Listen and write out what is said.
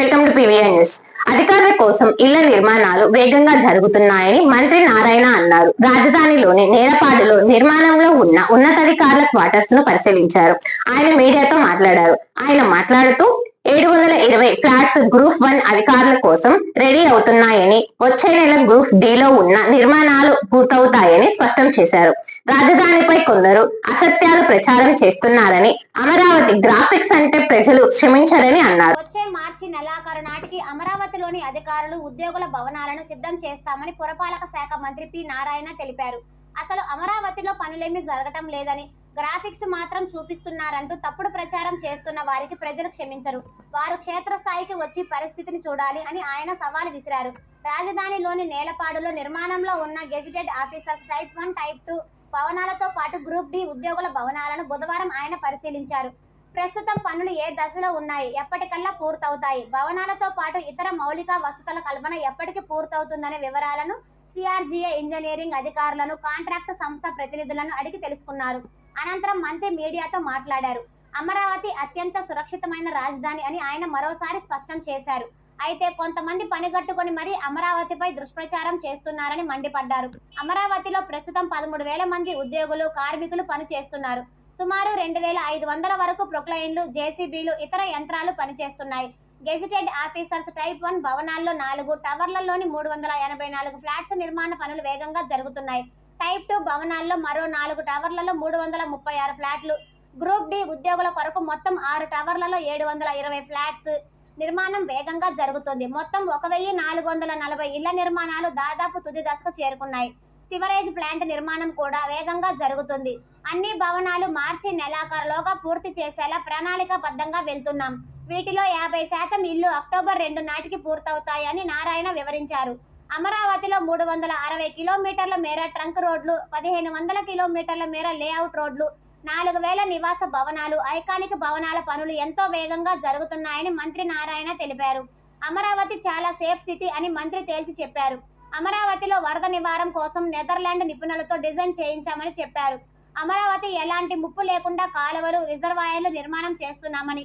Welcome to news. అధికారుల కోసం ఇళ్ళ నిర్మాణాలు వేగంగా జరుగుతున్నాయని మంత్రి నారాయణ అన్నారు. రాజధానిలోని నేలపాడులో నిర్మాణంలో ఉన్న ఉన్నతాధికారుల క్వార్టర్స్ను పరిశీలించారు. ఆయన మీడియాతో మాట్లాడారు. ఆయన మాట్లాడుతూ ఏడు వందల ఇరవై ఫ్లాట్స్ గ్రూప్ వన్ అధికారుల కోసం రెడీ అవుతున్నాయని వచ్చే నెల గ్రూప్ డి లో ఉన్న నిర్మాణాలు పూర్తవుతాయని స్పష్టం చేశారు. రాజధానిపై కొందరు అసత్యాలు ప్రచారం చేస్తున్నారని అమరావతి గ్రాఫిక్స్ అంటే ప్రజలు క్షమించరని అన్నారు. వచ్చే మార్చి నెలాఖరు నాటికి అమరావతిలోని అధికారులు ఉద్యోగుల భవనాలను సిద్ధం చేస్తామని పురపాలక శాఖ మంత్రి పి నారాయణ తెలిపారు. అసలు అమరావతిలో పనులేమీ జరగటం లేదని గ్రాఫిక్స్ మాత్రం చూపిస్తున్నారంటూ తప్పుడు ప్రచారం చేస్తున్న వారికి ప్రజలు క్షమించరు. వారు క్షేత్రస్థాయికి వచ్చి పరిస్థితిని చూడాలి అని ఆయన సవాల్ విసిరారు. రాజధానిలోని నేలపాడులో నిర్మాణంలో ఉన్న gazetted officers type one type two భవనాలతో పాటు గ్రూప్ డి ఉద్యోగుల భవనాలను బుధవారం ఆయన పరిశీలించారు. ప్రస్తుతం పనులు ఏ దశలో ఉన్నాయి? ఎప్పటికల్లా పూర్తవుతాయి. భవనాలతో పాటు ఇతర మౌలిక వసతుల కల్పన ఎప్పటికి పూర్తవుతుందనే వివరాలను సిఆర్జీఏ ఇంజనీరింగ్ అధికారులను కాంట్రాక్ట్ సంస్థ ప్రతినిధులను అడిగి తెలుసుకున్నారు. అనంతరం మంత్రి మీడియాతో మాట్లాడారు. అమరావతి అత్యంత సురక్షితమైన రాజధాని అని ఆయన మరోసారి స్పష్టం చేశారు. అయితే కొంతమంది పనిగట్టుకొని మరీ అమరావతిపై దుష్ప్రచారం చేస్తున్నారని మండిపడ్డారు. అమరావతిలో ప్రస్తుతం పదమూడు వేల మంది ఉద్యోగులు కార్మికులు పనిచేస్తున్నారు. సుమారు రెండు వేల ఐదు వందల వరకు ప్రొక్లైన్లు జేసీబీలు ఇతర యంత్రాలు పనిచేస్తున్నాయి. గెజిటెడ్ ఆఫీసర్స్ టైప్ వన్ భవనాల్లో నాలుగు టవర్లలోని మూడు వందల ఎనభై నాలుగు ఫ్లాట్స్ నిర్మాణ పనులు వేగంగా జరుగుతున్నాయి. టైప్ టూ భవనాల్లో మరో నాలుగు టవర్లలో మూడు వందల ముప్పై ఆరు ఫ్లాట్లు. గ్రూప్ డి ఉద్యోగుల కొరకు మొత్తం ఆరు టవర్లలో ఏడు వందల ఇరవై ఫ్లాట్స్ నిర్మాణం వేగంగా జరుగుతుంది. మొత్తం ఒక వెయ్యి నాలుగు వందల నలభై ఇళ్ళ నిర్మాణాలు దాదాపు తుది దశకు చేరుకున్నాయి. సివరేజ్ ప్లాంట్ నిర్మాణం కూడా వేగంగా జరుగుతుంది. అన్ని భవనాలు మార్చి నెలాఖరులోగా పూర్తి చేసేలా ప్రణాళికాబద్ధంగా వెళ్తున్నాం. వీటిలో యాభై శాతం ఇల్లు అక్టోబర్ రెండు నాటికి పూర్తవుతాయని నారాయణ వివరించారు. అమరావతిలో మూడు వందల అరవై కిలోమీటర్ల మేర ట్రంక్ రోడ్లు పదిహేను వందల కిలోమీటర్ల మేర లేఅవుట్ రోడ్లు నాలుగు వేల నివాస భవనాలు ఐకానిక్ భవనాల పనులు ఎంతో వేగంగా జరుగుతున్నాయని మంత్రి నారాయణ తెలిపారు. అమరావతి చాలా సేఫ్ సిటీ అని మంత్రి తేల్చి చెప్పారు. అమరావతిలో వరద నివారణ కోసం నెదర్లాండ్ నిపుణులతో డిజైన్ చేయించామని చెప్పారు. అమరావతి ఎలాంటి ముప్పు లేకుండా కాలువలు రిజర్వాయర్లు నిర్మాణం చేస్తున్నామని